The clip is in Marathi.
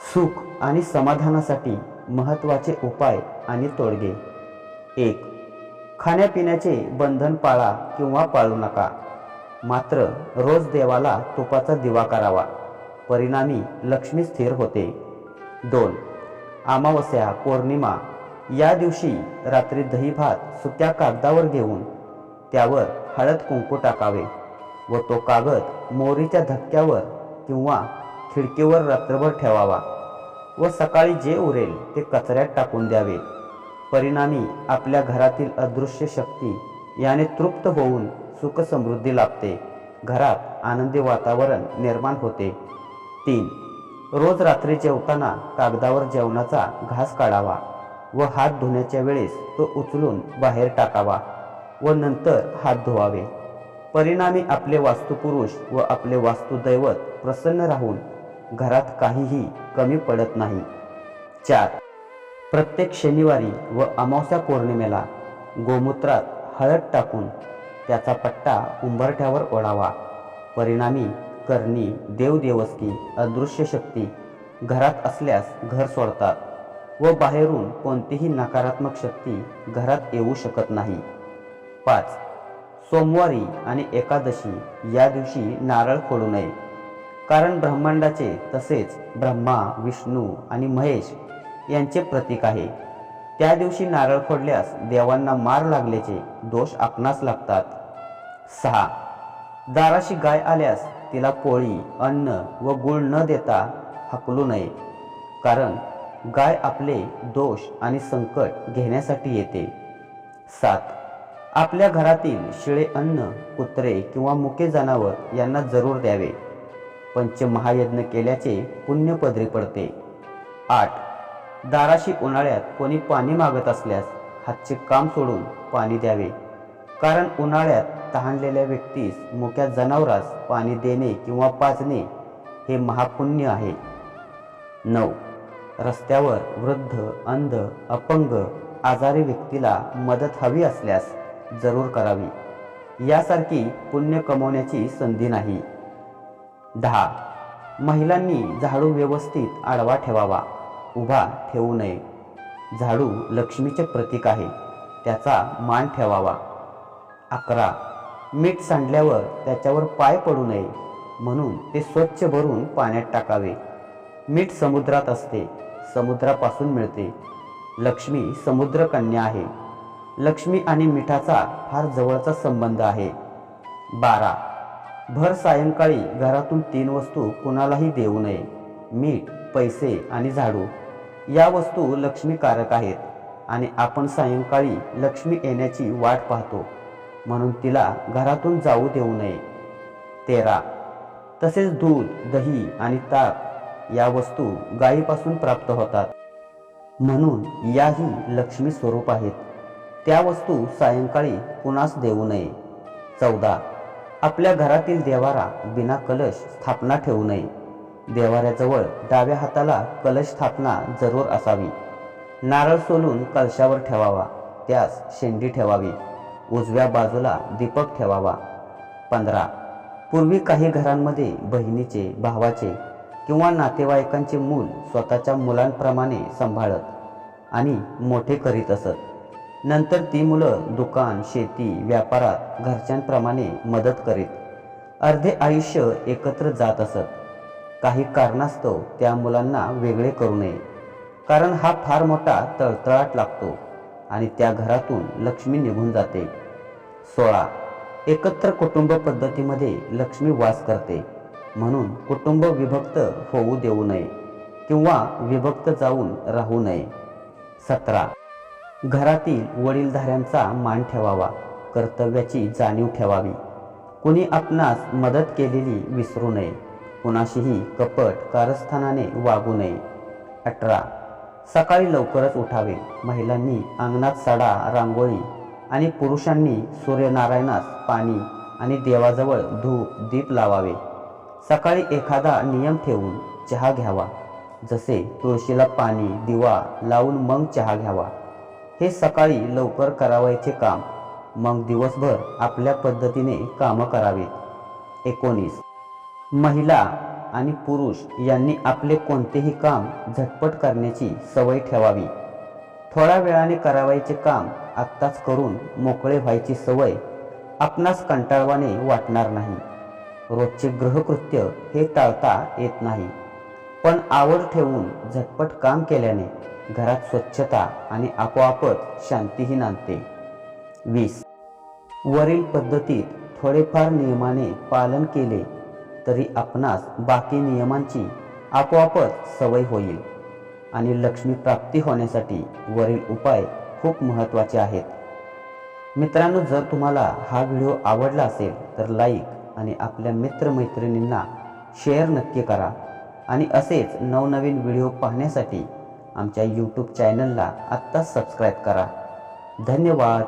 सुख आणि समाधानासाठी महत्त्वाचे उपाय आणि तोडगे. एक खाण्यापिण्याचे बंधन पाळा किंवा पाळू नका. मात्र रोज देवाला तुपाचा दिवा करावा. परिणामी लक्ष्मी स्थिर होते. दोन अमावस्या पौर्णिमा या दिवशी रात्री दही भात सुक्या कागदावर घेऊन त्यावर हळद कुंकू टाकावे व तो कागद मोरीच्या धक्क्यावर किंवा खिडकीवर रात्रभर ठेवावा व सकाळी जे उरेल ते कचऱ्यात टाकून द्यावे. परिणामी आपल्या घरातील अदृश्य शक्ती याने तृप्त होऊन सुख समृद्धी लाभते. घरात आनंदी वातावरण निर्माण होते. तीन रोज रात्री जेवताना कागदावर जेवणाचा घास काढावा व हात धुण्याच्या वेळेस तो उचलून बाहेर टाकावा व नंतर हात धुवावे. परिणामी आपले वास्तुपुरुष व आपले वास्तुदैवत प्रसन्न राहून घरात काहीही कमी पडत नाही. चार. प्रत्येक शनिवारी व अमावस्या पौर्णिमेला गोमूत्रात हळद टाकून त्याचा पट्टा उंबरठ्यावर ओढावा. परिणामी करणी देवदेवस्की अदृश्य शक्ती घरात असल्यास घर सोडतात व बाहेरून कोणतीही नकारात्मक शक्ती घरात येऊ शकत नाही. पाच. सोमवारी आणि एकादशी या दिवशी नारळ फोडू नये. कारण ब्रह्मांडाचे तसेच ब्रह्मा विष्णू आणि महेश यांचे प्रतीक आहे. त्या दिवशी नारळ फोडल्यास देवांना मार लागल्याचे दोष आपणास लागतात. सहा. दाराशी गाय आल्यास तिला पोळी अन्न व गुळ न देता हकलू नये कारण गाय आपले दोष आणि संकट घेण्यासाठी येते. सात. आपल्या घरातील शिळे अन्न कुत्रे किंवा मुके जनावर यांना जरूर द्यावे. पंचमहायज्ञ केल्याचे पुण्य पदरी पडते. आठ. दाराशी उन्हाळ्यात कोणी पाणी मागत असल्यास हातचे काम सोडून पाणी द्यावे. कारण उन्हाळ्यात तहानलेल्या व्यक्तीस मुक्या जनावरास पाणी देणे किंवा पाजणे हे महापुण्य आहे. नऊ. रस्त्यावर वृद्ध अंध अपंग आजारी व्यक्तीला मदत हवी असल्यास जरूर करावी. यासारखी पुण्य कमवण्याची संधी नाही. दहा. महिलांनी झाडू व्यवस्थित आडवा ठेवावा. उभा ठेवू नये. झाडू लक्ष्मीचे प्रतीक आहे. त्याचा मान ठेवावा. अकरा. मीठ सांडल्यावर त्याच्यावर पाय पडू नये. म्हणून ते स्वच्छ भरून पाण्यात टाकावे. मीठ समुद्रात असते. समुद्रापासून मिळते. लक्ष्मी समुद्रकन्या आहे. लक्ष्मी आणि मिठाचा फार जवळचा संबंध आहे. बारा. भर सायंकाळी घरातून तीन वस्तू कुणालाही देऊ नये. मीठ पैसे आणि झाडू. या वस्तू लक्ष्मीकारक आहेत आणि आपण सायंकाळी लक्ष्मी येण्याची वाट पाहतो. म्हणून तिला घरातून जाऊ देऊ नये. तेरा. तसेच दूध दही आणि ताक या वस्तू गायीपासून प्राप्त होतात. म्हणून याही लक्ष्मी स्वरूप आहेत. त्या वस्तू सायंकाळी कुणास देऊ नये. चौदा. आपल्या घरातील देवारा बिना कलश स्थापना ठेवू नये. देवाऱ्याजवळ डाव्या हाताला कलश स्थापना जरूर असावी. नारळ सोलून कलशावर ठेवावा त्यास शेंडी ठेवावी उजव्या बाजूला दीपक ठेवावा. पंधरा. पूर्वी काही घरांमध्ये बहिणीचे भावाचे किंवा नातेवाईकांचे मूल स्वतःच्या मुलांप्रमाणे सांभाळत आणि मोठे करीत असत. नंतर ती मुलं दुकान शेती व्यापारात घरच्यांप्रमाणे मदत करीत. अर्धे आयुष्य एकत्र जात असत. काही कारणास्तव त्या मुलांना वेगळे करू नये. कारण हा फार मोठा तळतळाट लागतो आणि त्या घरातून लक्ष्मी निघून जाते. सोळा. एकत्र कुटुंब पद्धतीमध्ये लक्ष्मी वास करते. म्हणून कुटुंब विभक्त होऊ देऊ नये किंवा विभक्त जाऊन राहू नये. सतरा. घरातील वडीलधाऱ्यांचा मान ठेवावा कर्तव्याची जाणीव ठेवावी. कुणी आपणास मदत केलेली विसरू नये. कुणाशीही कपट कारस्थानाने वागू नये. अठरा. सकाळी लवकरच उठावे. महिलांनी अंगणात सडा रांगोळी आणि पुरुषांनी सूर्यनारायणास पाणी आणि देवाजवळ धूप दीप लावावे. सकाळी एखादा नियम ठेवून चहा घ्यावा. जसे तुळशीला पाणी दिवा लावून मग चहा घ्यावा. हे सकाळी लवकर करावयाचे काम. मग दिवसभर आपल्या पद्धतीने कामं करावीत. एकोणीस. महिला आणि पुरुष यांनी आपले कोणतेही काम झटपट करण्याची सवय ठेवावी. थोड्या वेळाने करावायचे काम आत्ताच करून मोकळे व्हायची सवय आपणास कंटाळवाने वाटणार नाही. रोजचे ग्रहकृत्य हे टाळता येत नाही. पण आवड ठेवून झटपट काम केल्याने घरात स्वच्छता आणि आपोआपच शांतीही नांदते. वीस. वरील पद्धतीत थोडेफार नियमाने पालन केले तरी आपणास बाकी नियमांची आपोआपच सवय होईल आणि लक्ष्मी प्राप्ती होण्यासाठी वरील उपाय खूप महत्त्वाचे आहेत. मित्रांनो जर तुम्हाला हा व्हिडिओ आवडला असेल तर लाईक आणि आपल्या मित्रमैत्रिणींना शेअर नक्की करा. आणि असेच नवनवीन व्हिडिओ पाहण्यासाठी आमच्या यूट्यूब चॅनलला आत्ताच सबस्क्राईब करा. धन्यवाद.